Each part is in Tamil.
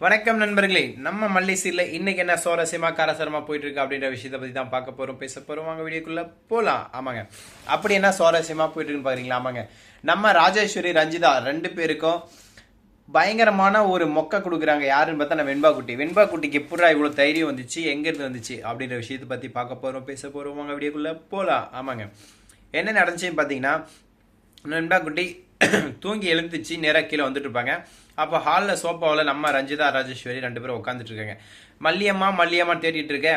வணக்கம் நண்பர்களே நம்ம மல்லிசீல இன்னைக்கு என்ன சுவாரஸ்யமா காரசாரமா போயிட்டு இருக்கு அப்படின்ற விஷயத்தை பத்தி தான் பார்க்க போறோம் பேச போறோம். வாங்க வீடியோக்குள்ள போலாம். ஆமாங்க. அப்படி என்ன சுவாரஸ்யமா போயிட்டு இருக்குன்னு பாக்குறீங்களா? ஆமாங்க. நம்ம ராஜேஸ்வரி ரஞ்சிதா ரெண்டு பேருக்கும் பயங்கரமான ஒரு மொக்க கொடுக்குறாங்க. யாருன்னு பார்த்தா நம்ம வெண்பா குட்டி. வெண்பா குட்டிக்கு எப்படா இவ்வளோ தைரியம் வந்துச்சு? எங்கேருந்து வந்துச்சு? அப்படின்ற விஷயத்தை பற்றி பார்க்க போகிறோம் பேச போகிறோம் வாங்க வீடியோக்குள்ளே போகலாம் ஆமாங்க. என்ன நடந்துச்சுன்னு பார்த்தீங்கன்னா வெண்பா குட்டி தூங்கி எழுந்துச்சு நேராக கீழே வந்துட்டு இருப்பாங்க அப்போ ஹாலில் சோஃபாவில் நம்ம ரஞ்சிதா ராஜேஸ்வரி ரெண்டு பேரும் உட்காந்துட்டு இருக்காங்க. மல்லியம்மா மல்லியம்மா தேடிட்டு இருக்க.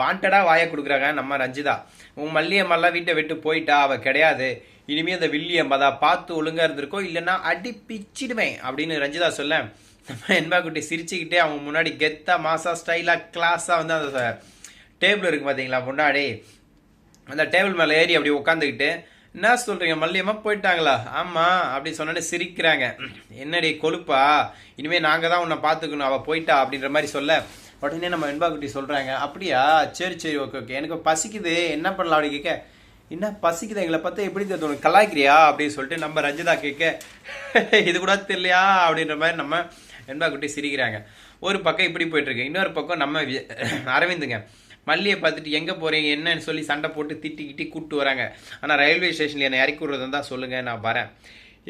வாண்டடா வாயை கொடுக்குறாங்க நம்ம ரஞ்சிதா. உன் மல்லியம்மாலாம் வீட்டை விட்டு போயிட்டா அவள் கிடையாது. இனிமேல் அந்த வில்லியம்மா தான் பார்த்து ஒழுங்காக இருந்திருக்கோ இல்லைன்னா அடி பிச்சிடுவேன் அப்படின்னு ரஞ்சிதா சொல்ல. நம்ம என்பா குட்டி சிரிச்சுக்கிட்டே அவங்க முன்னாடி கெத்தா மாசா ஸ்டைலா கிளாஸா வந்து அந்த டேபிள் இருக்கு பாத்தீங்களா முன்னாடி. அந்த டேபிள் மேலே ஏறி அப்படி உட்காந்துக்கிட்டு என்ன சொல்கிறீங்க மல்லியம்மா போயிட்டாங்களா? ஆமாம் அப்படி சொன்னோன்னே சிரிக்கிறாங்க. என்னடி கொழுப்பா? இனிமேல் நாங்கள் தான் உன்னை பார்த்துக்கணும் அவள் போயிட்டா அப்படின்ற மாதிரி சொல்ல உடனே நம்ம வெண்பாக்குட்டி சொல்கிறாங்க அப்படியா? சரி சரி ஓகே ஓகே. எனக்கு பசிக்குது. என்ன பண்ணலாம்? அப்படி கேட்க என்ன பசிக்குது? எங்களை பார்த்தா எப்படி தெரியுது? உனக்கு கலாய்க்கிறியா? அப்படின்னு சொல்லிட்டு நம்ம ரஞ்சிதா கேட்க இது கூட தெரியலையா? அப்படின்ற மாதிரி நம்ம வெண்பாக்குட்டி சிரிக்கிறாங்க. ஒரு பக்கம் இப்படி போயிட்டுருக்கு இன்னொரு பக்கம் நம்ம அரவிந்துங்க. மல்லியை பார்த்துட்டு எங்கே போகிறீங்க என்னன்னு சொல்லி சண்டை போட்டு திட்டிக்கிட்டி கூப்பிட்டு வராங்க. ஆனால் ரயில்வே ஸ்டேஷனில் என்னை இறக்கி விட்றதா தான் சொல்லுங்கள் நான் வரேன்.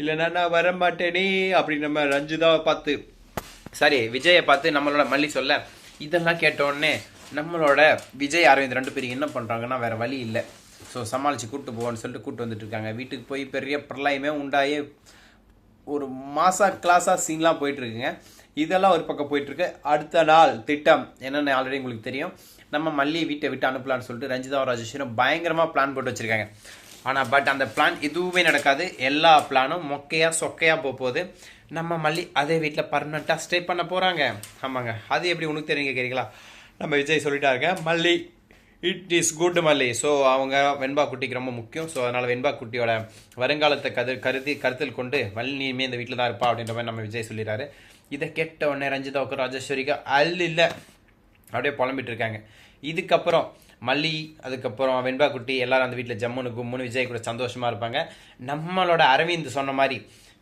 இல்லைன்னா நான் வர மாட்டேனே அப்படி நம்ம ரஞ்சுதாவை பார்த்து சரி விஜயை பார்த்து நம்மளோட மல்லி சொல்ல இதெல்லாம் கேட்டோடனே நம்மளோட விஜய் அரவிந்த் ரெண்டு பேரும் என்ன பண்ணுறாங்கன்னா வேறு வழி இல்லை. ஸோ சமாளித்து கூப்பிட்டு போவோன்னு சொல்லிட்டு கூப்பிட்டு வந்துட்டு இருக்காங்க. வீட்டுக்கு போய் பெரிய பிரளயமே உண்டாயே ஒரு மாசா கிளாஸாக சீன்லாம் போயிட்டு இருக்குங்க. இதெல்லாம் ஒரு பக்கம் போயிட்டுருக்கு அடுத்த நாள் திட்டம் என்னென்னு ஆல்ரெடி உங்களுக்கு தெரியும். நம்ம மல்லியை வீட்டை விட்டு அனுப்பலான்னு சொல்லிட்டு ரஞ்சிதா ராஜேஸ்வரம் பயங்கரமாக பிளான் போட்டு வச்சுருக்காங்க. ஆனால் பட் அந்த பிளான் எதுவுமே நடக்காது. எல்லா பிளானும் மொக்கையாக சொக்கையாக போக போகுது. நம்ம மல்லி அதே வீட்டில் பர்மனெண்ட்டாக ஸ்டே பண்ண போகிறாங்க ஆமாங்க. அது எப்படி உனக்கு தெரியுங்க கேட்கலாம் நம்ம Vijay சொல்லிட்டாருங்க Malli it is good Malli. So அவங்க வெண்பா குட்டிக்கு ரொம்ப முக்கியம். ஸோ அதனால் வெண்பா குட்டியோட வருங்காலத்தை கது கருதி கருத்தில் கொண்டு வள்ளியுமே இந்த வீட்டில் தான் இருப்பா அப்படின்ற மாதிரி நம்ம விஜய் சொல்லிடுறாரு. இதை கேட்ட உடனே ரஞ்சிதாவுக்கு ராஜேஸ்வரிக்கு அல் இல்லை. அப்படியே புலம்பிட்டு இருக்காங்க இதுக்கப்புறம் மல்லி அதுக்கப்புறம் வெண்பா குட்டி எல்லாரும் அந்த வீட்டில் ஜம்முனு கும்முன்னு விஜய் கூட சந்தோஷமாக இருப்பாங்க. நம்மளோட அரவிந்த் சொன்ன மாதிரி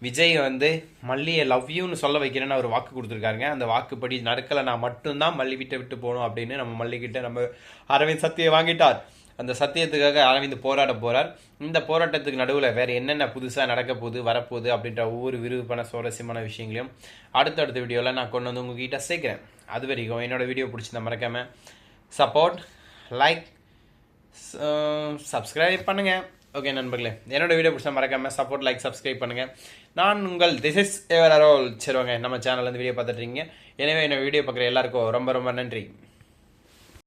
விஜய் வந்து மல்லியை லவ் யூன்னு சொல்ல வைக்கிறேன்னு ஒரு வாக்கு கொடுத்துருக்காருங்க. அந்த வாக்குப்படி நடக்கலை நான் மட்டும்தான் மல்லி வீட்டை விட்டு போகணும் அப்படின்னு நம்ம மல்லிகிட்ட நம்ம அரவிந்த் சத்தியை வாங்கிட்டார். அந்த சத்தியத்துக்காக அரவிந்த் போராட போகிறார் இந்த போராட்டத்துக்கு நடுவில் வேறு என்னென்ன புதுசாக நடக்க போகுது வரப்போகுது அப்படின்ற ஒவ்வொரு விருப்பமான சுவாரஸ்யமான விஷயங்களையும் அடுத்தடுத்த வீடியோவில் நான் கொண்டு வந்து உங்ககிட்ட சேர்க்குறேன். அது வரைக்கும் என்னோடய வீடியோ பிடிச்சிருந்தா மறக்காம சப்போர்ட் லைக் சப்ஸ்கிரைப் பண்ணுங்கள் ஓகே நண்பர்களே என்னோடய வீடியோ பிடிச்சா மறக்காமல் சப்போர்ட் லைக் சப்ஸ்கிரைப் பண்ணுங்கள் நான் உங்கள் திஸ் இஸ் எவர் அரோல் சரிவாங்க நம்ம சேனல்லேருந்து வீடியோ பார்த்துட்டுருக்கீங்க எனவே என்னோட வீடியோ பார்க்குற எல்லாருக்கும் ரொம்ப ரொம்ப நன்றி.